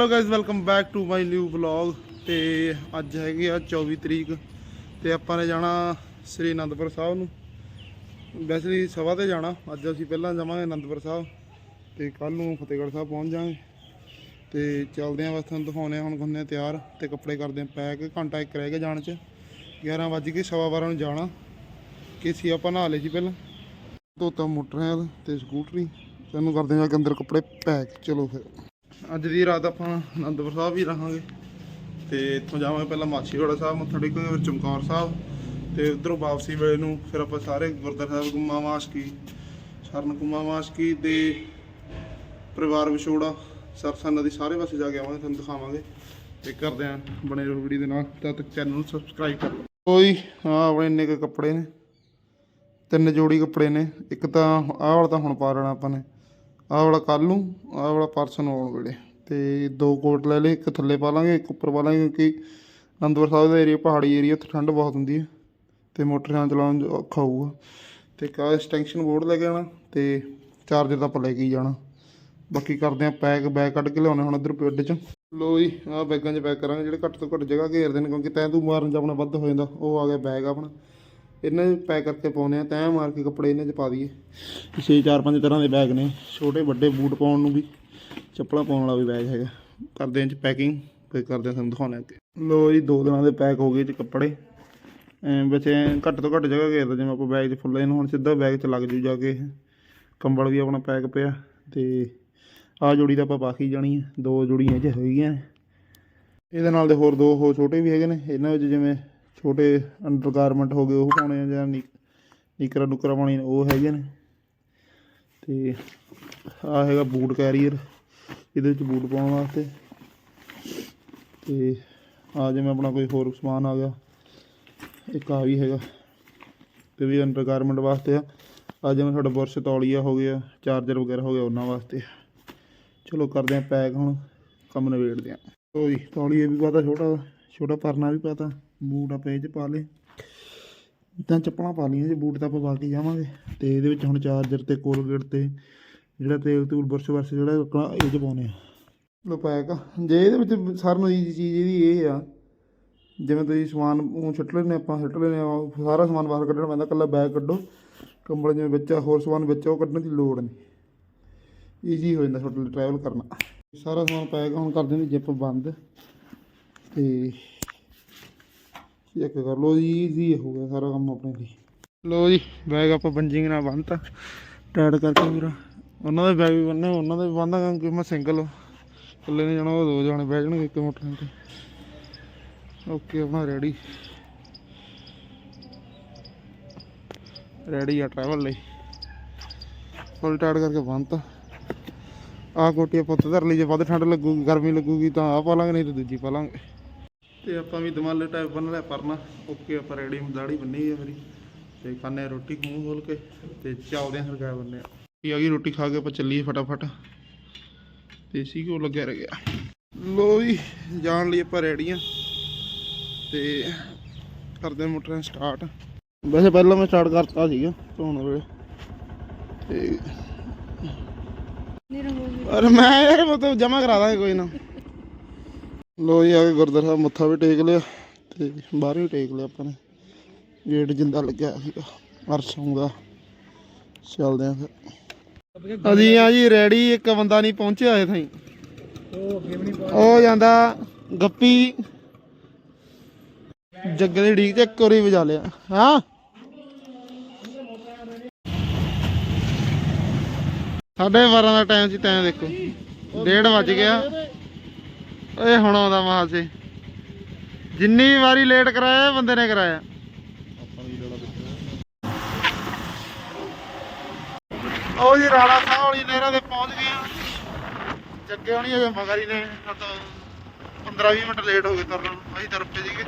Hello guys welcome back to my new vlog ਤੇ ਅੱਜ ਹੈਗੀ ਆ 24 ਤਰੀਕ ਤੇ ਆਪਾਂ ਨੇ ਜਾਣਾ ਸ੍ਰੀ ਅਨੰਦਪੁਰ ਸਾਹਿਬ ਨੂੰ। ਵੈਸੇ ਸਵਾ ਤੇ ਜਾਣਾ, ਅੱਜ ਅਸੀਂ ਪਹਿਲਾਂ ਜਾਵਾਂਗੇ ਅਨੰਦਪੁਰ ਸਾਹਿਬ। ਤੇ ਕੱਲ ਨੂੰ ਫਤਿਹਗੜ੍ਹ ਸਾਹਿਬ ਪਹੁੰਚ ਜਾਵਾਂਗੇ। ਤੇ ਚੱਲਦੇ ਆਂ ਬਸ ਤੁਹਾਨੂੰ ਦਿਖਾਉਣੇ ਆ ਹੁਣ ਗੁੰਨੇ ਤਿਆਰ ਤੇ ਕੱਪੜੇ ਕਰਦੇ ਆਂ ਪੈਕ। ਘੰਟਾ ਇੱਕ ਰਹਿ ਗਿਆ ਜਾਣ ਚ। 11 ਵੱਜ ਕੇ ਸਵਾ ਬਾਰਾਂ ਨੂੰ ਜਾਣਾ। ਕੇਸੀ ਆਪਾਂ ਨਹਾ ਲਏ ਸੀ ਪਹਿਲਾਂ। ਧੋਤਾ ਮੋਟਰਸਾਈਕਲ ਤੇ ਸਕੂਟਰੀ। ਤੈਨੂੰ ਕਰਦੇ ਜਾ ਕੇ ਅੰਦਰ ਕੱਪੜੇ ਪੈਕ। ਚਲੋ ਫਿਰ। ਅੱਜ ਦੀ ਰਾਤ ਆਪਾਂ ਅਨੰਦਪੁਰ ਸਾਹਿਬ ਹੀ ਰਹਾਂਗੇ। ਤੇ ਇੱਥੋਂ ਜਾਵਾਂਗੇ ਪਹਿਲਾਂ ਮਾਛੀਵਾੜਾ ਸਾਹਿਬ, ਮੱਥਾ ਟੇਕਾਂਗੇ ਫਿਰ ਚਮਕੌਰ ਸਾਹਿਬ ਤੇ ਉਧਰੋਂ ਵਾਪਸੀ ਵੇਲੇ ਨੂੰ ਫਿਰ ਆਪਾਂ ਸਾਰੇ ਗੁਰਦੁਆਰਾ ਸਾਹਿਬ ਗੁੰਮਾ ਮਾਸ਼ਕੀ ਸ਼ਰਨ ਗੁੰਮਾ ਮਾਸ਼ਕੀ ਤੇ ਪਰਿਵਾਰ ਵਿਛੋੜਾ ਸਰਸਾ ਨਦੀ ਸਾਰੇ ਪਾਸੇ ਜਾ ਕੇ ਆਵਾਂਗੇ, ਤੁਹਾਨੂੰ ਦਿਖਾਵਾਂਗੇ। ਤੇ ਕਰਦੇ ਆਂ ਬਣੇ ਰਹੋ ਵੀਡੀਓ ਦੇ ਨਾਲ, ਤਦ ਤੱਕ ਚੈਨਲ ਨੂੰ ਸਬਸਕ੍ਰਾਈਬ ਕਰ ਲਓ। ਕੋਈ ਹਾਂ ਆਪਣੇ ਇੰਨੇ ਕੁ ਕੱਪੜੇ ਨੇ, ਤਿੰਨ ਜੋੜੀ ਕੱਪੜੇ ਨੇ, ਇੱਕ ਤਾਂ ਆਹ ਵਾਲਾ ਤਾਂ ਹੁਣ ਪਾ ਲੈਣਾ ਆਪਾਂ ਨੇ। ਆਹ ਵਾਲਾ ਕੱਲ ਨੂੰ, ਆਹ ਵਾਲਾ ਪਰਸੋਂ ਨੂੰ ਆਉਣ ਵੇਲੇ। ਤੇ ਦੋ ਕੋਟ ਲੈ ਲਏ, ਇੱਕ ਥੱਲੇ ਪਾ ਲਾਂਗੇ, ਇੱਕ ਉੱਪਰ ਪਾ ਲਾਂਗੇ ਕਿਉਂਕਿ ਅਨੰਦਪੁਰ ਸਾਹਿਬ ਦਾ ਏਰੀਆ ਪਹਾੜੀ ਏਰੀਆ ਉੱਥੇ ਠੰਡ ਬਹੁਤ ਹੁੰਦੀ ਹੈ ਤੇ ਮੋਟਰਸਾਈਕਲ ਚਲਾਉਣ 'ਚ ਔਖਾ ਹੋਊਗਾ। ਤੇ ਕਾ ਐਕਸਟੈਂਸ਼ਨ ਬੋਰਡ ਲੈ ਕੇ ਆਉਣਾ ਤੇ ਚਾਰਜਰ ਤਾਂ ਆਪਾਂ ਲੈ ਕੇ ਹੀ ਜਾਣਾ। ਬਾਕੀ ਕਰਦੇ ਆ ਪੈਕ ਬੈਗ ਕੱਢ ਕੇ ਲਿਆਉਣੇ ਹੁਣ ਇੱਧਰ ਪਿੰਡ 'ਚ। ਲੋ ਜੀ, ਆਹ ਬੈਗਾਂ 'ਚ ਪੈਕ ਕਰਾਂਗੇ, ਜਿਹੜੇ ਘੱਟ ਤੋਂ ਘੱਟ ਜਗ੍ਹਾ ਘੇਰਦੇ ਨੇ, ਕਿਉਂਕਿ ਤੈਂ ਤੂੰ ਮਾਰਨ 'ਚ ਆਪਣਾ ਵੱਧ ਹੋ ਜਾਂਦਾ, ਉਹ ਆ ਗਿਆ ਬੈਗ ਆਪਣਾ। ਇਹਨਾਂ 'ਚ ਪੈਕ ਕਰਕੇ ਪਾਉਨੇ ਆ ਤੈਅ ਮਾਰ ਕੇ ਕੱਪੜੇ ਇਹਨਾਂ 'ਚ ਪਾ ਦਈਏ। ਛੇ ਚਾਰ ਪੰਜ ਤਰ੍ਹਾਂ ਦੇ ਬੈਗ ਨੇ, ਛੋਟੇ ਵੱਡੇ ਬੂਟ ਪਾਉਣ ਨੂੰ ਵੀ, ਚੱਪਲਾਂ ਪਾਉਣ ਵਾਲਾ ਵੀ ਬੈਗ ਹੈਗਾ। ਕਰਦੇ ਆਂ ਚ ਪੈਕਿੰਗ ਫਿਰ ਕਰਦੇ ਆਂ ਤੁਹਾਨੂੰ ਦਿਖਾਉਣੇ ਅੱਗੇ। ਲੋ ਜੀ, ਦੋ ਦਿਨਾਂ ਦੇ ਪੈਕ ਹੋ ਗਏ ਚ ਕੱਪੜੇ। ਵੈਸੇ ਘੱਟ ਤੋਂ ਘੱਟ ਜਗ੍ਹਾ ਘੇਰਦਾ ਜਿਵੇਂ ਆਪਾਂ ਬੈਗ 'ਚ ਫੁੱਲੇ ਨੂੰ ਹੁਣ ਸਿੱਧਾ ਬੈਗ 'ਚ ਲੱਗ ਜੂ ਜਾ ਕੇ ਕੰਬਲ ਵੀ ਆਪਣਾ ਪੈਕ ਪਿਆ, ਤੇ ਆਹ ਜੋੜੀ ਤਾਂ ਆਪਾਂ ਪਾ ਹੀ ਜਾਣੀ ਹੈ ਦੋ ਜੋੜੀਆਂ 'ਚ ਹੈਗੀਆਂ ਇਹਦੇ ਨਾਲ ਦੇ ਹੋਰ ਦੋ ਹੋਰ ਛੋਟੇ ਵੀ ਹੈਗੇ ਨੇ, ਇਹਨਾਂ ਵਿੱਚ ਜਿਵੇਂ ਛੋਟੇ ਅੰਡਰਗਾਰਮੈਂਟ ਹੋ ਗਏ, ਉਹ ਪਾਉਣੇ ਆ ਜਾਂ ਨੀ- ਨਿਕਰਾਂ ਨੁਕਰਾਂ ਪਾਉਣੀਆਂ ਨੇ, ਉਹ ਹੈਗੇ ਨੇ। ਤੇ ਆ ਹੈਗਾ ਬੂਟ ਕੈਰੀਅਰ, ਇਹਦੇ ਵਿੱਚ ਬੂਟ ਪਾਉਣ ਵਾਸਤੇ। ਤੇ ਆ ਜਿਵੇਂ ਆਪਣਾ ਕੋਈ ਹੋਰ ਸਮਾਨ ਆ ਗਿਆ, ਇੱਕ ਆ ਵੀ ਹੈਗਾ। ਤੇ ਵੀ ਅੰਡਰਗਾਰਮੈਂਟ ਵਾਸਤੇ ਆ। ਆ ਜਿਵੇਂ ਤੁਹਾਡਾ ਬੁਰਸ਼ ਤੌਲੀਆ ਹੋ ਗਿਆ, ਚਾਰਜਰ ਵਗੈਰਾ ਹੋ ਗਿਆ, ਉਹਨਾਂ ਵਾਸਤੇ ਚਲੋ ਕਰਦੇ ਆ ਪੈਕ ਹੁਣ, ਕੰਮ ਨਿਬੇੜਦੇ ਆ। ਲਓ ਜੀ, ਤੌਲੀਏ ਵੀ ਪਾਤਾ, ਛੋਟਾ ਛੋਟਾ ਪਰਨਾ ਵੀ ਪਾਤਾ। ਬੂਟ ਆਪਾਂ ਇਹ 'ਚ ਪਾ ਲਏ। ਤਾਂ ਚੱਪਲਾਂ ਪਾ ਲਈਆਂ ਜੇ, ਬੂਟ ਤਾਂ ਆਪਾਂ ਪਾ ਕੇ ਜਾਵਾਂਗੇ। ਤੇ ਇਹਦੇ ਵਿੱਚ ਹੁਣ ਚਾਰਜਰ ਤੇ ਕੋਲਗੇਟ ਤੇ ਜਿਹੜਾ ਤੇਲ ਤੂਲ ਬੁਰਸ਼ ਵਰਸ਼ ਜਿਹੜਾ ਆਪਣਾ ਇਹ 'ਚ ਪਾਉਨੇ ਆ। ਲੋ ਪੈਕ ਜੇ ਇਹਦੇ ਵਿੱਚ ਸਾਰਿਆਂ ਨੂੰ ਈਜ਼ੀ ਚੀਜ਼ ਇਹਦੀ ਇਹ ਆ, ਜਿਵੇਂ ਤੁਸੀਂ ਸਮਾਨ ਉਹ ਛੱਟ ਲੈਨੇ ਆਪਾਂ ਛੱਟ ਲੈਨੇ ਆ ਸਾਰਾ ਸਮਾਨ ਬਾਹਰ ਕੱਢਣਾ ਪੈਂਦਾ ਕੱਲਾ ਬੈਗ ਕੱਢੋ। ਕੰਬਲ ਜਿਵੇਂ ਵਿੱਚ ਹੋਰ ਸਮਾਨ ਵਿੱਚ ਉਹ ਕੱਢਣ ਦੀ ਲੋੜ ਨਹੀਂ। ਈਜ਼ੀ ਹੋ ਜਾਂਦਾ ਤੁਹਾਡੇ ਲਈ ਟਰੈਵਲ ਕਰਨਾ। ਸਾਰਾ ਸਮਾਨ ਪੈਕ ਹੁਣ ਕਰ ਦਿੰਦੇ ਜਿੱਪ ਬੰਦ। ਤੇ ਚੈੱਕ ਕਰ ਲਓ ਜੀ ਈਜ਼ੀ ਹੋ ਗਿਆ ਸਾਰਾ ਕੰਮ ਆਪਣੇ ਲਈ। ਲਓ ਜੀ ਬੈਗ ਆਪਾਂ ਬੰਜਿੰਗ ਨਾਲ ਬੰਨਤਾ। ਟਾਈਟ ਕਰਕੇ ਵੀਰਾ ਉਹਨਾਂ ਦੇ ਬੈਗ ਵੀ ਬੰਨੇ, ਉਹਨਾਂ ਦੇ ਵੀ ਬੰਨਦਾ ਕਿਉਂਕਿ ਮੈਂ ਸਿੰਗਲ ਇਕੱਲੇ ਨੇ ਜਾਣਾ, ਉਹ ਦੋ ਜਾਣੇ ਬਹਿ ਜਾਣਗੇ ਇੱਕ ਮੋਟਰ ਤੇ। ਓਕੇ ਆਪਣਾ ਰੈਡੀ ਰੈਡੀ ਆ ਟਰੈਵਲ ਲਈ। ਫੁੱਲ ਟਾਈਟ ਕਰਕੇ ਬੰਨਤਾ। ਆਹ ਕੋਟੀ ਪੁੱਤ ਧਰ ਲਈ, ਜੇ ਵੱਧ ਠੰਡ ਲੱਗੂਗੀ ਗਰਮੀ ਲੱਗੂਗੀ ਤਾਂ ਆਹ ਪਾ ਲਾਂਗੇ, ਨਹੀਂ ਤਾਂ ਦੂਜੀ ਪਾ ਲਾਂਗੇ। ਤੇ ਆਪਾਂ ਵੀ ਦਮਾਲੇ ਟਾਈਪ ਬੰਨ ਲਿਆ ਪਰਨਾ। ਓਕੇ ਆਪਾਂ ਰੈਡੀ ਦਾੜੀ ਬੰਨੀ ਹੈ ਮੇਰੀ। ਤੇ ਖਾਣੇ ਰੋਟੀ ਖੂਹ ਖੋਲ ਕੇ ਤੇ ਚੱਲਦੇ ਹਾਂ ਸਰਕਾਰ ਬੰਨੇ ਆ। ਕੀ ਆ ਗਈ ਰੋਟੀ ਖਾ ਕੇ ਆਪਾਂ ਚੱਲੀਏ ਫਟਾਫਟ। ਦੇਸੀ ਘਿਓ ਲੱਗਿਆ ਰਹਿ ਗਿਆ? ਲੋ ਜੀ ਜਾਣ ਲਈ ਆਪਾਂ ਰੈਡੀ ਆ। ਤੇ ਕਰਦੇ ਮੋਟਰ ਸਟਾਰਟ ਵੈਸੇ ਪਹਿਲਾਂ ਮੈਂ ਸਟਾਰਟ ਕਰਤਾ ਸੀਗਾ ਧੋਣ ਵੇਲੇ। ਤੇ ਅਰੇ ਮੈਂ ਯਾਰ ਮਤਲਬ ਜਮਾ ਕਰਾ ਦਾਂਗੇ ਕੋਈ ਨਾ। ਲੋ ਜੀ ਆ ਕੇ ਗੁਰਦੁਆਰਾ ਸਾਹਿਬ ਮੱਥਾ ਵੀ ਟੇਕ ਲਿਆ ਤੇ ਬਾਹਰ ਵੀ ਟੇਕ ਲਿਆ ਆਪਾਂ ਨੇ। ਗੇਟ ਜਿੰਦਾ ਲੱਗਿਆ ਸੀਗਾ, ਅਰਸੋਂ ਦਾ ਚੱਲਦੇ ਆ ਫਿਰ। ਅਸੀਂ ਆ ਜੀ ਰੈਡੀ ਇੱਕ ਬੰਦਾ ਨਹੀਂ ਪਹੁੰਚਿਆ ਹਜੇ ਤਾਈਂ। ਉਹ ਜਾਂਦਾ ਗੱਪੀ। ਜੱਗੇ ਦੀ ਢੀਕ ਤੇ ਇੱਕ ਵਾਰੀ ਵਜਾ ਲਿਆ। ਹਾਂ? ਸਾਢੇ 12 ਦਾ ਟਾਈਮ ਸੀ ਤੈਂ ਦੇਖੋ। ਡੇਢ ਵੱਜ ਗਿਆ। ਓਏ ਹੁਣ ਆਉਂਦਾ ਮਹਾਂ ਸੇ ਜਿੰਨੀ ਵਾਰੀ ਲੇਟ ਕਰਾਇਆ, ਬੰਦੇ ਨੇ ਕਰਾਇਆ। ਉਹ ਜੀ ਰਾਣਾ ਸਾਹਿਬ ਵਾਲੀ ਨਹਿਰਾਂ ਤੇ ਪਹੁੰਚ ਗਏ ਆ। ਜੱਗੇ ਹੋਣੀ ਅਜੇ ਮਗਰ ਹੀ ਨੇ ਨਾ ਤਾਂ 15 20 ਮਿੰਟ ਲੇਟ ਹੋ ਗਏ ਤੁਰਨ ਅਸੀਂ ਤੁਰ ਸੀਗੇ।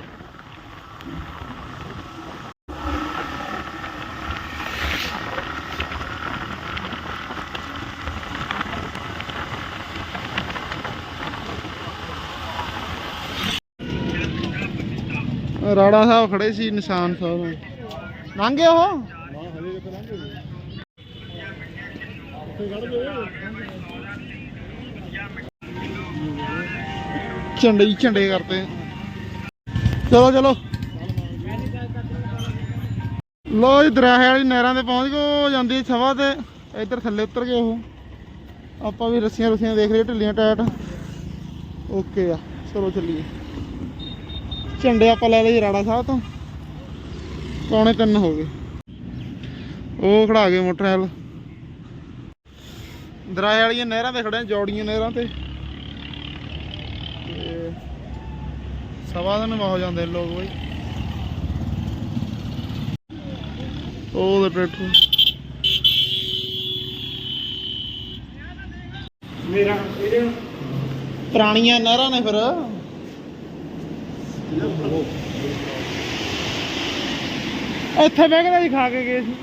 ਰਾੜਾ ਸਾਹਿਬ ਖੜੇ ਸੀ, ਨਿਸ਼ਾਨ ਸਾਹਿਬ। ਲੰਘ ਗਏ ਉਹ? ਝੰਡੇ ਹੀ ਝੰਡੇ ਕਰਤੇ ਚਲੋ ਚਲੋ। ਲੋ ਜੀ ਦਰਾਹੇ ਵਾਲੀ ਨਹਿਰਾਂ ਤੇ ਪਹੁੰਚ ਗਏ ਜਾਂਦੀ ਹੈ ਸਭਾ ਤੇ। ਇੱਧਰ ਥੱਲੇ ਉਤਰ ਗਏ ਉਹ। ਆਪਾਂ ਵੀ ਰੱਸੀਆਂ ਰੁੱਸੀਆਂ ਦੇਖ ਰਹੇ ਢਿੱਲੀਆਂ ਟਾਇਟ। ਓਕੇ ਆ, ਚਲੋ ਚੱਲੀਏ। ਝੰਡੇ ਆਪਾਂ ਲੈ ਲਏ ਰਾੜਾ ਸਾਹਿਬ ਤੋਂ। ਪੌਣੇ ਤਿੰਨ ਹੋ ਗਏ। ਉਹ ਖੜਾ ਗਏ ਮੋਟਰਸਾਈਕਲ। ਦਰਾਹੇ ਵਾਲੀਆਂ ਨਹਿਰਾਂ ਤੇ ਖੜੇ ਜੋੜੀਆਂ ਨਹਿਰਾਂ ਤੇ। ਸਵਾ ਦਿਨ ਹੋ ਜਾਂਦੇ ਲੋਕ ਬਈ। ਉਹ ਦੇ ਪੈਟਰੋਲ ਮੇਰਾ ਇਹਦੇ ਪੁਰਾਣੀਆਂ ਨਹਿਰਾਂ ਨੇ ਫਿਰ। ਇੱਥੇ ਬਹਿ ਕੇ ਜੀ ਖਾ ਕੇ ਗਏ ਸੀ।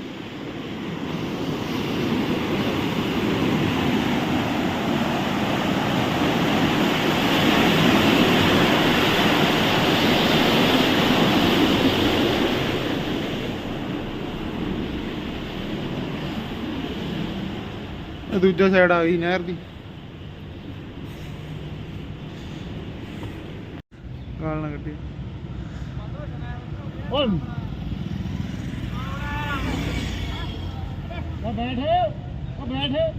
ਦੂਜਾ ਸਾਈਡ ਆ ਗਈ ਨਹਿਰ ਦੀ ਗਾਲ ਨਾ ਕੱਢੀ ਓਏ ਉਹ ਬੈਠੇ ਉਹ ਬੈਠੇ।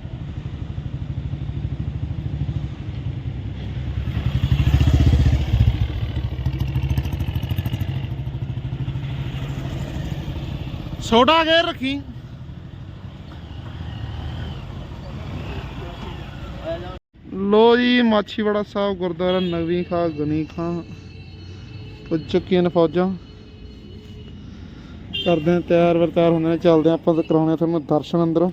ਛੋਟਾ ਗੇਰ ਰੱਖੀ। ਲੋ ਜੀ, ਮਾਛੀਵਾੜਾ ਸਾਹਿਬ, ਗੁਰਦੁਆਰਾ ਨਵੀਂ ਖਾਂ ਗਨੀ ਖਾਂ। ਪੁੱਜ ਚੁੱਕੀਆਂ ਨੇ ਫੌਜਾਂ। ਕਰਦੇ ਆ ਤਿਆਰ ਵਰਤਾਰ ਹੁੰਦੇ ਨੇ ਚੱਲਦੇ ਆ ਆਪਾਂ ਕਰਾਉਣੇ ਆ ਤੁਹਾਨੂੰ ਦਰਸ਼ਨ ਅੰਦਰ।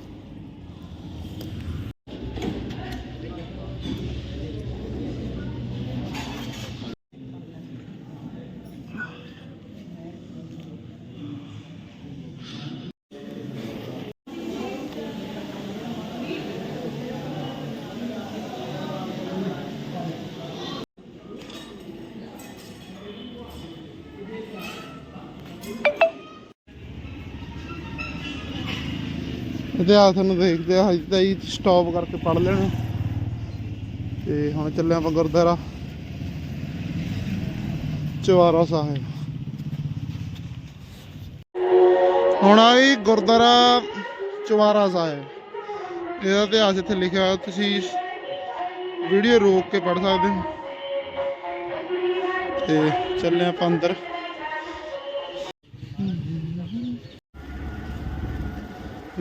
ਇਤਿਹਾਸ ਨੂੰ ਦੇਖਦੇ ਆ, ਹਜੇ ਤਾਂ ਹੀ ਸਟਾਪ ਕਰਕੇ ਪੜ ਲੈਣਾ। ਤੇ ਹੁਣ ਚੱਲੇ ਆਪਾਂ ਗੁਰਦੁਆਰਾ ਚਵਾਰਾ ਸਾਹਿਬ। ਹੁਣ ਆਈ ਗੁਰਦੁਆਰਾ ਚਵਾਰਾ ਸਾਹਿਬ। ਇਹਦਾ ਇਤਿਹਾਸ ਇੱਥੇ ਲਿਖਿਆ ਹੋਇਆ, ਤੁਸੀਂ ਵੀਡੀਓ ਰੋਕ ਕੇ ਪੜ ਸਕਦੇ ਹੋ। ਤੇ ਚੱਲੇ ਆਪਾਂ ਅੰਦਰ।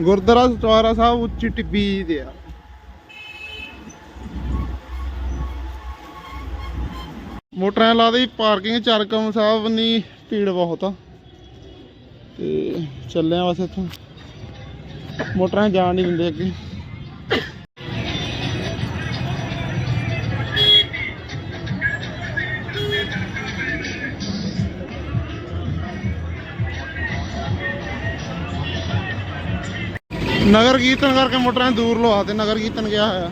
ਗੁਰਦੁਆਰਾ ਚੌਰਾ ਸਾਹਿਬ ਉੱਚੀ ਟਿੱਬੀ ਤੇ ਆ। ਮੋਟਰਾਂ ਲਾ ਦੇ, ਪਾਰਕਿੰਗ ਚਰਕਮ ਸਾਹਿਬ ਨਹੀਂ ਭੀੜ ਬਹੁਤ ਆ। ਤੇ ਚੱਲਿਆ ਆ ਬਸ ਇੱਥੋਂ। ਮੋਟਰਾਂ ਜਾਣ ਨਹੀਂ ਦਿੰਦੇ ਅੱਗੇ। ਨਗਰ ਕੀਰਤਨ ਕਰਕੇ ਮੋਟਰਾਂ ਦੂਰ ਲਵਾ ਤੇ ਨਗਰ ਕੀਰਤਨ ਗਿਆ ਹੋਇਆ।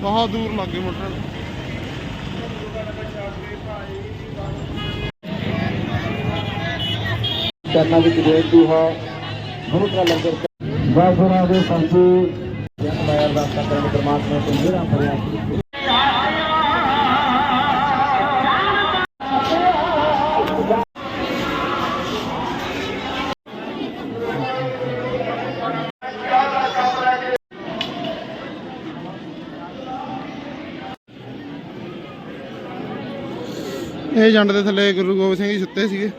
ਬਹੁਤ ਦੂਰ ਲੱਗੇ ਮੋਟਰਾਂ ਕਰਨਾ ਵਿੱਚ ਬੇਨਤੀ ਹੈ ਗੁਰੂ ਦਾ ਲੰਗਰ ਬਾਬਰਾ ਦੇ ਸੰਤੂ ਜਨ ਮਾਇਆ ਦਾ ਕਰਨ ਪਰਮਾਤਮਾ ਤੋਂ ਮੇਰਾ ਪ੍ਰਯਾਸ ਇਹ ਜੰਡ ਦੇ ਥੱਲੇ ਗੁਰੂ ਗੋਬਿੰਦ ਸਿੰਘ ਜੀ ਸੁੱਤੇ ਸੀਗੇ।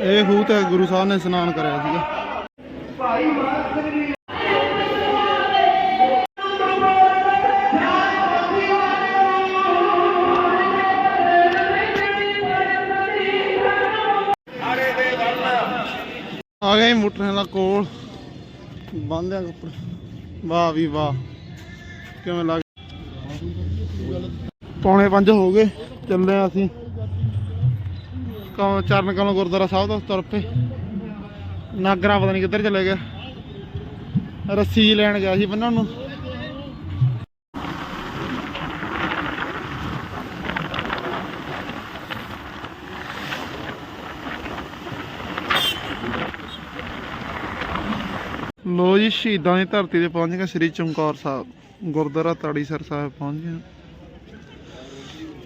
ਇਹ ਖੂਹ ਤੇ ਗੁਰੂ ਸਾਹਿਬ ਨੇ ਇਸ਼ਨਾਨ ਕਰਿਆ ਸੀਗਾ। ਆ ਗਏ ਮੋਟਰਾਂ ਕੋਲ। ਬੰਦਿਆਂ ਕੱਪੜੇ। ਵਾਹ ਵੀ ਵਾਹ। ਕਿਵੇਂ ਲੱਗ ਪੌਣੇ 5 ਹੋ ਗਏ। ਚੱਲੇ ਆ ਅਸੀਂ। ਕੌ ਚਰਨ ਕਲੋਂ ਗੁਰਦੁਆਰਾ ਸਾਹਿਬ ਤੋਂ ਤੁਰ ਪਏ ਨਾਗਰਾ ਪਤਾ ਨਹੀਂ ਕਿੱਧਰ ਚਲੇ ਗਿਆ ਰੱਸੀ ਲੈਣ ਗਿਆ ਸੀ ਬੰਨਣ ਨੂੰ। ਲੋ ਜੀ ਸ਼ਹੀਦਾਂ ਦੀ ਧਰਤੀ ਤੇ ਪਹੁੰਚ ਗਏ ਸ੍ਰੀ ਚਮਕੌਰ ਸਾਹਿਬ। ਗੁਰਦੁਆਰਾ ਤਾੜੀਸਰ ਸਾਹਿਬ ਪਹੁੰਚ ਗਏ।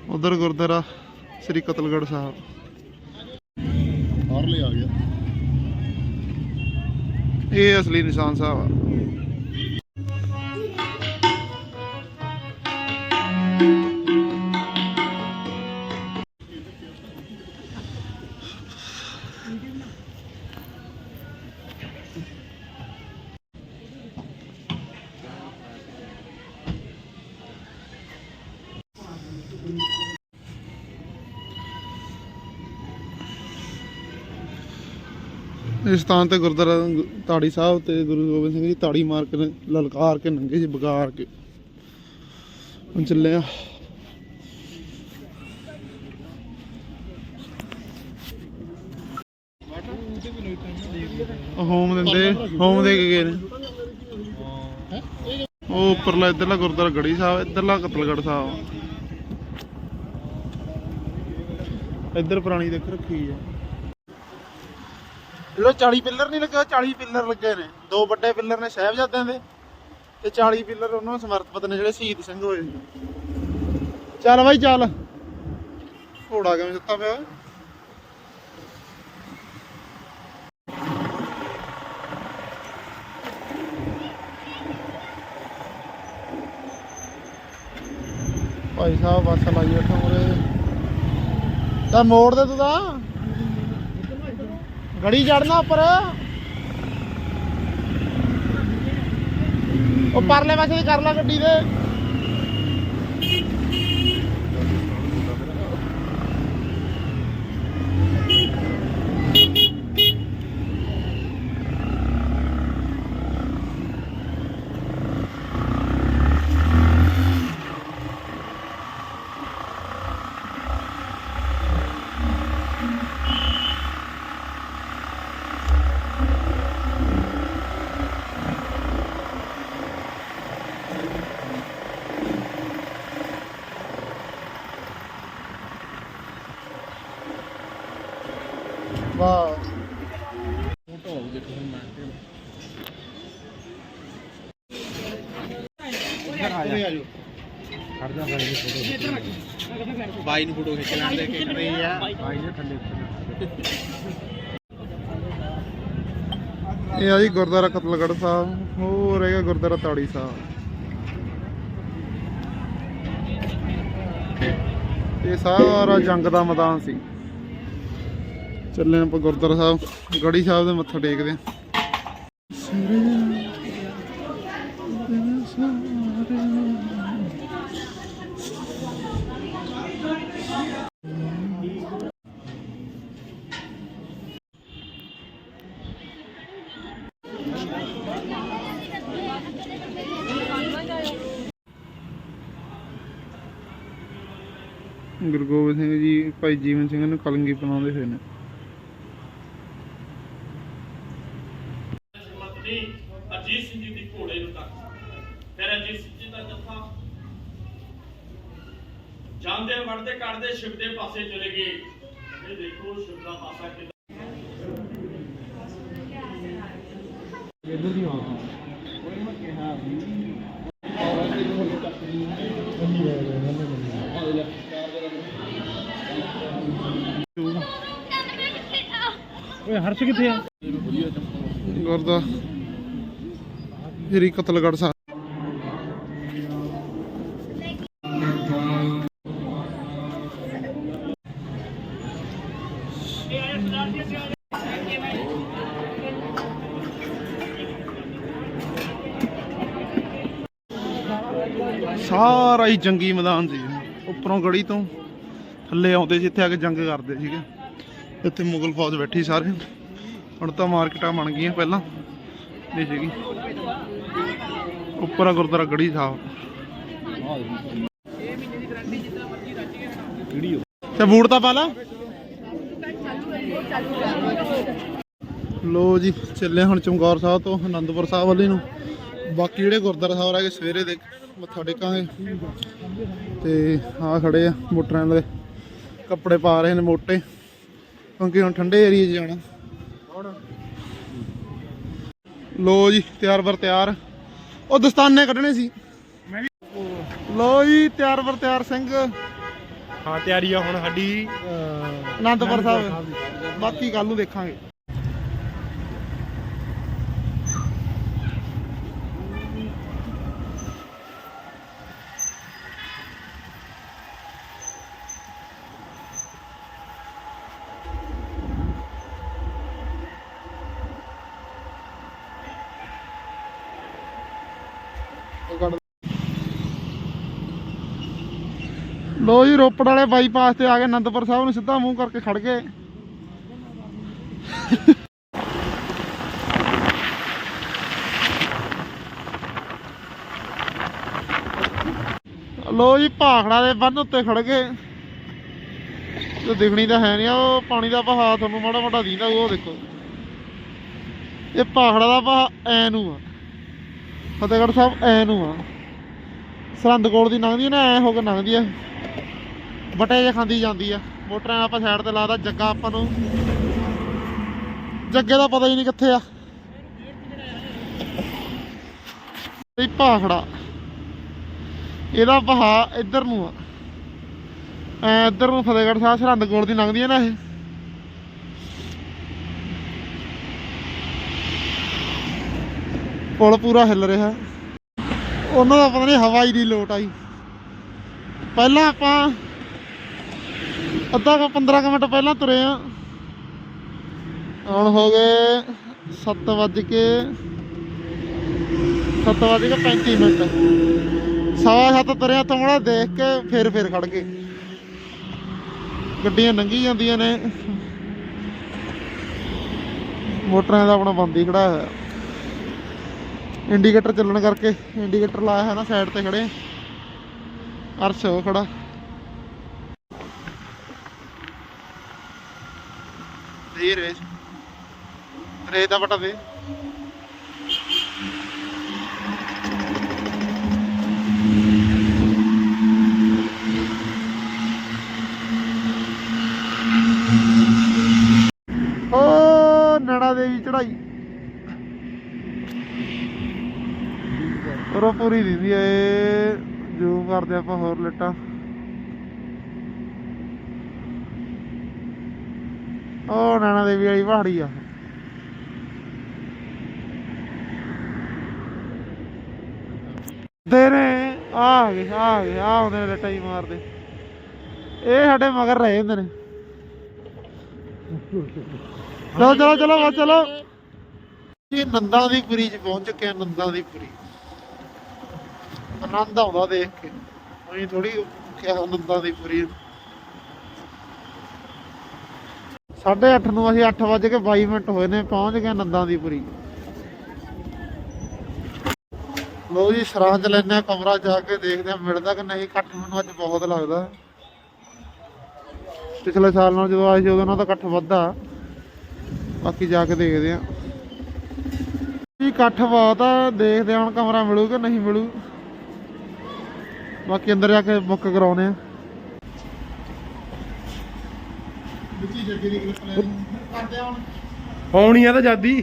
ਉਧਰ ਗੁਰਦੁਆਰਾ ਸ੍ਰੀ ਕਤਲਗੜ੍ਹ ਸਾਹਿਬ। ਬਾਹਰਲੇ ਆ ਗਿਆ। ਇਹ ਅਸਲੀ ਨਿਸ਼ਾਨ ਸਾਹਿਬ ਆ। ਇਸ ਸਥਾਨ ਤੇ ਗੁਰਦੁਆਰਾ ਤਾੜੀ ਸਾਹਿਬ ਤੇ ਗੁਰੂ ਗੋਬਿੰਦ ਸਿੰਘ ਜੀ ਤਾੜੀ ਮਾਰ ਕੇ ਲਲਕਾਰ ਕੇ ਨੰਗੇ ਸੀ ਬਗਾਰ ਕੇ। ਹੁਣ ਚੱਲੇ ਆ। ਹੋਮ ਦਿੰਦੇ, ਹੋਮ ਦੇ ਕੇ ਗਏ ਨੇ। ਉਹ ਉੱਪਰਲਾ ਇਧਰਲਾ ਗੁਰਦੁਆਰਾ ਗੜੀ ਸਾਹਿਬ, ਇੱਧਰਲਾ ਕਤਲਗੜ ਸਾਹਿਬ। ਇਧਰ ਪੁਰਾਣੀ ਦੇਖ ਰੱਖੀ ਆ ਜਿਹੜਾ 40 ਪਿੱਲਰ ਨਹੀਂ ਲੱਗੇ 40 ਪਿੱਲਰ ਲੱਗੇ ਨੇ। ਦੋ ਵੱਡੇ ਪਿੱਲਰ ਨੇ ਸਾਹਿਬਜ਼ਾਦਿਆਂ ਦੇ ਤੇ 40 ਪਿੱਲਰ ਉਹਨਾਂ ਨੂੰ ਸਮਰਪਿਤ ਨੇ ਜਿਹੜੇ ਸ਼ਹੀਦ ਸਿੰਘ ਹੋਏ ਸੀ ਚੱਲ ਬਾਈ, ਚੱਲ। ਘੋੜਾ ਕਿਵੇਂ ਸੁੱਤਾ ਪਿਆ? ਭਾਈ ਸਾਹਿਬ, ਬੱਸ ਲਾਈ ਬੈਠਾ ਮੁਰੇ ਤਾਂ ਮੋੜ ਦੇ ਤੂੰ ਤਾਂ। ਗੜੀ ਚੜਨਾ ਉੱਪਰ। ਉਹ ਪਰਲੇ ਪਾਸੇ ਦੀ ਕਰ ਲੈ ਗੱਡੀ ਦੇ ਵਾਹ ਬਾਈ ਨੂੰ ਫੋਟੋ ਖਿੱਚ ਲੈਣ ਦੇ ਕੇ ਰਹੀ ਆ। ਇਹ ਆ ਜੀ ਗੁਰਦੁਆਰਾ ਕਤਲਗੜ੍ਹ ਸਾਹਿਬ ਹੋਰ ਹੈਗਾ ਗੁਰਦੁਆਰਾ ਤਾੜੀ ਸਾਹਿਬ। ਇਹ ਸਾਰਾ ਜੰਗ ਦਾ ਮੈਦਾਨ ਸੀ। ਚੱਲੇ ਆਪਾਂ ਗੁਰਦੁਆਰਾ ਸਾਹਿਬ ਗੜੀ ਸਾਹਿਬ ਦੇ ਮੱਥਾ ਟੇਕਦੇ ਹਾਂ। ਗੁਰੂ ਗੋਬਿੰਦ ਸਿੰਘ ਜੀ ਭਾਈ ਜੀਵਨ ਸਿੰਘ ਨੂੰ ਕਲੰਗੀ ਬਣਾਉਂਦੇ ਹੋਏ ਨੇ। ਸਮਰਥਨੀ ਅਜੀਤ ਸਿੰਘ ਜੀ ਦੀ ਘੋੜੇ ਨੂੰ ਤੱਕ। ਫਿਰ ਅਜੀਤ ਸਿੰਘ ਜੀ ਦਾ ਜੱਥਾ ਜਾਂਦੇ ਵੜਦੇ ਕੱਢਦੇ ਸ਼ਿਵ ਦੇ ਪਾਸੇ ਚਲੇ ਗਏ। ਇਹ ਦੇਖੋ ਸ਼ਿਵ ਦਾ ਪਾਸਾ ਕਿੱਦਾਂ ਓਏ ਹਰਸ਼ ਕਿੱਥੇ ਆ? ਗੁਰਦਾ। ਸ੍ਰੀ ਕਤਲਗੜ ਸਾਹਿਬ ਸਾਰਾ ਹੀ ਜੰਗੀ ਮੈਦਾਨ ਸੀ। ਉੱਪਰੋਂ ਗੜੀ ਤੋਂ ਥੱਲੇ ਆਉਂਦੇ ਸੀ, ਇੱਥੇ ਆ ਕੇ ਜੰਗ ਕਰਦੇ ਸੀਗੇ। ਇੱਥੇ ਮੁਗਲ ਫੌਜ ਬੈਠੀ ਸਾਰੇ। ਹੁਣ ਤਾਂ ਮਾਰਕੀਟਾਂ ਬਣ ਗਈਆਂ ਪਹਿਲਾਂ। ਨਹੀਂ ਸੀਗੀ। ਉੱਪਰ ਆ ਗੁਰਦੁਆਰਾ ਗੜੀ ਸਾਹਿਬ। ਤੇ ਬੂਟ ਤਾਂ ਪਾ ਲਾ। ਲੋ ਜੀ, ਚੱਲੇ ਹੁਣ ਚਮਕੌਰ ਸਾਹਿਬ ਤੋਂ ਆਨੰਦਪੁਰ ਸਾਹਿਬ ਵਾਲੇ ਨੂੰ। ਬਾਕੀ ਜਿਹੜੇ ਗੁਰਦੁਆਰਾ ਸਾਹਿਬ ਰਹਿ ਗਏ ਸਵੇਰੇ ਦੇ, ਮੱਥਾ ਟੇਕਾਂਗੇ। ਤੇ ਆ ਖੜੇ ਆ ਮੋਟਰਾਂ ਦੇ। ਕੱਪੜੇ ਪਾ ਰਹੇ ਨੇ ਮੋਟੇ। ਕਿਉਂਕਿ ਹੁਣ ਠੰਡੇ ਏਰੀਏ 'ਚ ਜਾਣਾ। ਲੋ ਜੀ ਤਿਆਰ ਬਰ ਤਿਆਰ। ਉਹ ਦਸਤਾਨੇ ਕੱਢਣੇ ਸੀ। ਲੋ ਜੀ ਤਿਆਰ ਬਰ ਤਿਆਰ ਸਿੰਘ। ਹਾਂ ਤਿਆਰੀ ਆ ਹੁਣ ਸਾਡੀ। ਅਨੰਦਪੁਰ ਸਾਹਿਬ। ਬਾਕੀ ਕੱਲ ਨੂੰ ਦੇਖਾਂਗੇ। ਲੋ ਜੀ, ਰੋਪੜ ਵਾਲੇ ਬਾਈਪਾਸ ਤੇ ਆ ਕੇ ਅਨੰਦਪੁਰ ਸਾਹਿਬ ਨੂੰ ਸਿੱਧਾ ਮੂੰਹ ਕਰਕੇ ਖੜ ਗਏ। ਲੋ ਜੀ, ਭਾਖੜਾ ਦੇ ਬੰਨ ਉੱਤੇ ਖੜ ਗਏ। ਤੇ ਦਿਖਣੀ ਤਾਂ ਹੈ ਨਹੀਂ ਉਹ ਪਾਣੀ ਦਾ ਬਹਾਅ ਤੁਹਾਨੂੰ ਮਾੜਾ ਮਾੜਾ ਦੀਂਦਾ ਉਹ ਦੇਖੋ। ਇਹ ਭਾਖੜਾ ਦਾ ਬਹਾਅ ਐ ਨੂੰ ਆ। ਫਤਿਹਗੜ੍ਹ ਸਾਹਿਬ ਐ ਨੂੰ ਆ। ਸਰਹੰਦ ਕੋਲ ਦੀ ਲੰਘਦੀ ਆ ਨਾ, ਐ ਹੋ ਕੇ ਲੰਘਦੀ ਆ। ਵਟੇ ਜੇ ਖਾਂਦੀ ਜਾਂਦੀ ਆ। ਮੋਟਰਾਂ ਆਪਾਂ ਸਾਈਡ ਤੇ ਲਾਦਾ, ਜੱਗਾ ਆਪਾਂ ਨੂੰ। ਜੱਗੇ ਦਾ ਪਤਾ ਹੀ ਨਹੀਂ ਕਿੱਥੇ ਆ। ਇਹ ਭਾਖੜਾ। ਇਹਦਾ ਬਹਾ ਇੱਧਰ ਨੂੰ ਆ। ਇੱਧਰ ਨੂੰ ਫਤਿਹਗੜ੍ਹ ਸਾਹਿਬ ਸਰਹੰਦ ਕੋਲ ਦੀ ਲੰਘਦੀ ਆ ਨਾ ਇਹ। ਪੁਲ ਪੂਰਾ ਹਿੱਲ ਰਿਹਾ। ਉਹਨਾਂ ਦਾ ਪਤਾ ਨਹੀਂ ਹਵਾ ਦੀ ਲੋਟ ਆਈ। ਪਹਿਲਾਂ ਆਪਾਂ ਅੱਧਾ ਕੁ 15 ਕੁ ਮਿੰਟ ਪਹਿਲਾਂ ਤੁਰੇ ਆ। ਹੁਣ ਹੋ ਗਏ 7 ਵੱਜ ਕੇ 7 ਵੱਜ ਕੇ 35 ਮਿੰਟ। ਸਵਾ ਸੱਤ ਤੁਰੇ ਆ ਥੋੜਾ ਦੇਖ ਕੇ ਫੇਰ ਫੇਰ ਖੜ ਗਏ। ਗੱਡੀਆਂ ਲੰਘੀ ਜਾਂਦੀਆਂ ਨੇ। ਮੋਟਰਾਂ ਦਾ ਆਪਣਾ ਬੰਦ ਹੀ ਖੜਾ ਹੋਇਆ। ਇੰਡੀਕੇਟਰ ਚੱਲਣ ਕਰਕੇ ਇੰਡੀਕੇਟਰ ਲਾਇਆ ਹੈ ਨਾ ਸਾਈਡ ਤੇ ਖੜੇ ਅਰਸ਼ ਉਹ ਖੜਾ ਦੇ ਰੇ ਰੇ ਦਾ ਬਟਾ ਦੇ ਓ ਨੜਾ ਦੇਵੀ ਚੜਾਈ। ਰੋ ਪੂਰੀ ਦਿੰਦੀ ਏ। ਜ਼ੂਮ ਕਰਦੇ ਆਪਾਂ ਹੋਰ ਲਟਾਂ। ਉਹ ਨੈਣਾ ਦੇਵੀ ਵਾਲੀ ਪਹਾੜੀ ਆ। ਦੇ ਆ ਗਏ ਆ ਗਏ, ਆ ਆਉਂਦੇ ਨੇ ਲਟਾਈ ਮਾਰਦੇ। ਇਹ ਸਾਡੇ ਮਗਰ ਰਹੇ ਹੁੰਦੇ ਨੇ। ਚਲੋ ਚਲੋ ਚਲੋ, ਬਸ ਚਲੋ। ਇਹ ਨੰਦਾਂ ਦੀ ਪੁਰੀ ਚ ਪਹੁੰਚ ਚੁੱਕੇ ਆ ਨੰਦਾ ਦੀ ਪੁਰੀ ਆਨੰਦ ਆਉਂਦਾ ਦੇਖ ਕੇ। ਅਸੀਂ ਥੋੜੀ ਕਿਹਾ ਨੰਦਾਂ ਦੀ ਪੁਰੀ ਸਾਢੇ ਅੱਠ ਨੂੰ ਅਸੀਂ 8 ਵਜੇ ਕੇ 22 ਮਿੰਟ ਹੋਏ ਨੇ, ਪਹੁੰਚ ਗਏ ਨੰਦਾਂ ਦੀ ਪੁਰੀ ਲੋ ਜੀ, ਸਰਾਂ ਚ ਲੈਨੇ ਕਮਰਾ ਜਾ ਕੇ, ਦੇਖਦੇ ਆ ਮਿਲਦਾ ਕਿ ਨਹੀਂ, ਇਕੱਠ ਮੈਨੂੰ ਅੱਜ ਬਹੁਤ ਲੱਗਦਾ। ਪਿਛਲੇ ਸਾਲ ਨਾਲ ਜਦੋਂ ਆਏ ਸੀ, ਉਦੋਂ ਨਾਲ ਤਾਂ ਇਕੱਠ ਵੱਧਾ ਬਾਕੀ ਜਾ ਕੇ ਦੇਖਦੇ ਆ। ਜੀ, ਇਕੱਠ ਬਹੁਤ ਆ, ਦੇਖਦੇ ਆ ਹੁਣ ਕਮਰਾ ਮਿਲੂ ਕਿ ਨਹੀਂ ਮਿਲੂ। ਬਾਕੀ ਅੰਦਰ ਜਾ ਕੇ ਬੁੱਕ ਕਰਾਉਨੇ ਆ। ਵਿੱਚੀ ਜੱਗੇ ਦੀ ਕਲਿੱਪ ਕਰਦੇ ਆ ਹੁਣ। ਆਉਣੀ ਆ ਤਾਂ ਜਾਦੀ।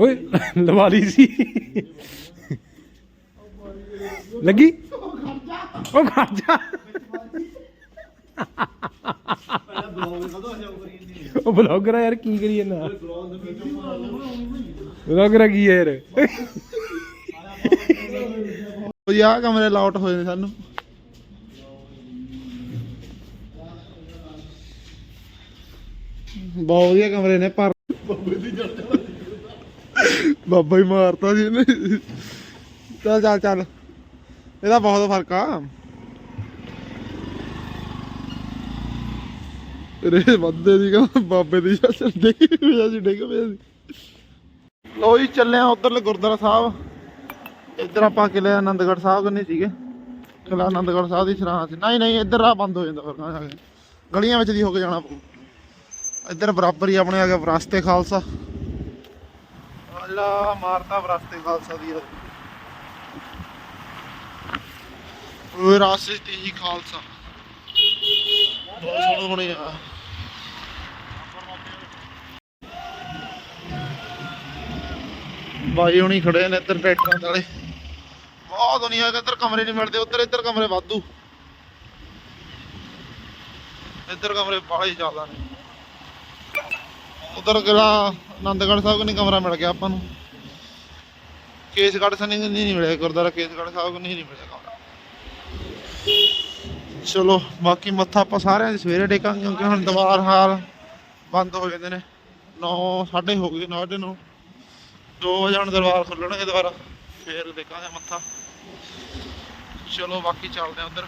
ਓਏ, ਲਵਾ ਲਈ ਸੀ। ਲੱਗੀ? ਉਹ ਖੜ ਜਾ। ਉਹ ਬਲੌਗਰ ਆ ਯਾਰ, ਕੀ ਕਰੀ ਜਾਂਦਾ ਲੱਗ ਕੀ ਹੈ ਯਾਰ। ਉਹ ਜੀ ਕਮਰੇ ਲਾਟ ਹੋਏ ਨੇ ਸਾਨੂੰ। ਬਹੁਤ ਵਧੀਆ ਕਮਰੇ ਨੇ, ਪਰ ਬਾਬੇ ਦੀ ਜੜ ਬਾਬਾ ਹੀ ਮਾਰਤਾ ਸੀ ਇਹਨੇ। ਚੱਲ ਚੱਲ ਚੱਲ। ਇਹਦਾ ਬਹੁਤ ਫ਼ਰਕ ਆ। ਰੇ ਵੱਧਦੇ ਦੀ ਕਹਿੰਦਾ ਬਾਬੇ ਦੀ ਜੜ ਡਿੱਗ ਪਿਆ ਸੀ ਡਿੱਗ ਪਿਆ ਸੀ। ਲੋ ਜੀ, ਚੱਲੇ ਆ ਉਧਰਲੇ ਗੁਰਦੁਆਰਾ ਸਾਹਿਬ। ਇੱਧਰ ਆਪਾਂ ਕਿਲੇ ਆਨੰਦਗੜ੍ਹ ਸਾਹਿਬ ਕੰਨੀ ਸੀਗੇ। ਕਿਲਾ ਆਨੰਦਗੜ੍ਹ ਸਾਹਿਬ ਦੀ ਸਰਾਂ ਸੀ। ਨਹੀਂ ਨਹੀਂ, ਇੱਧਰ ਰਾਹ ਬੰਦ ਹੋ ਜਾਂਦਾ ਫਿਰ ਜਾ ਕੇ ਗਲੀਆਂ ਵਿੱਚ ਦੀ ਹੋ ਕੇ ਜਾਣਾ ਪਊ। ਇੱਧਰ ਬਰਾਬਰ ਹੀ ਆਪਣੇ ਆ ਗਿਆ ਵਿਰਾਸਤੇ ਖਾਲਸਾ। ਅੱਲਾ ਮਾਰਤਾ ਵਿਰਾਸਤੇ ਖਾਲਸਾ ਦੀ ਉਹ ਹੀ ਖਾਲਸਾ। ਬਹੁਤ ਸੋਹਣੇ ਹੋਣੇ ਬਾਈ ਹੁਣੀ ਖੜੇ ਨੇ ਇੱਧਰ ਟਰੈਕਟਰਾਂ ਵਾਲੇ। ਬਹੁਤ ਦੁਨੀਆ ਹੈ ਇੱਧਰ ਕਮਰੇ ਨਹੀਂ ਮਿਲਦੇ, ਉੱਧਰ ਇੱਧਰ ਕਮਰੇ ਵਾਧੂ। ਇੱਧਰ ਕਮਰੇ ਬਾਹਲੇ ਜ਼ਿਆਦਾ ਨੇ। ਉਧਰ ਕਿਹੜਾ ਆਨੰਦਗੜ੍ਹ ਸਾਹਿਬ ਕੋਲ ਨਹੀਂ ਕਮਰਾ ਮਿਲ ਗਿਆ ਆਪਾਂ ਨੂੰ? ਕੇਸਗੜ੍ਹ ਸਨੀ ਨਹੀਂ ਨਹੀਂ ਮਿਲਿਆ, ਗੁਰਦੁਆਰਾ ਕੇਸਗੜ੍ਹ ਸਾਹਿਬ ਕੋਲ ਨਹੀਂ ਮਿਲਿਆ ਕਮਰਾ। ਚਲੋ, ਬਾਕੀ ਮੱਥਾ ਆਪਾਂ ਸਾਰਿਆਂ ਦੇ ਸਵੇਰੇ ਟੇਕਾਂਗੇ ਕਿਉਂਕਿ ਹੁਣ ਦੀਵਾਰ ਹਾਲ ਬੰਦ ਹੋ ਜਾਂਦੇ ਨੇ। 9 ਸਾਢੇ ਹੋ ਗਏ 9:30 9 ਦੋ ਵਜੇ ਹੁਣ ਦਰਬਾਰ ਖੁੱਲਣਗੇ ਦੁਬਾਰਾ, ਫੇਰ ਦੇਖਾਂਗੇ ਮੱਥਾ। ਚਲੋ, ਬਾਕੀ ਚੱਲਦੇ ਆ ਉਧਰ।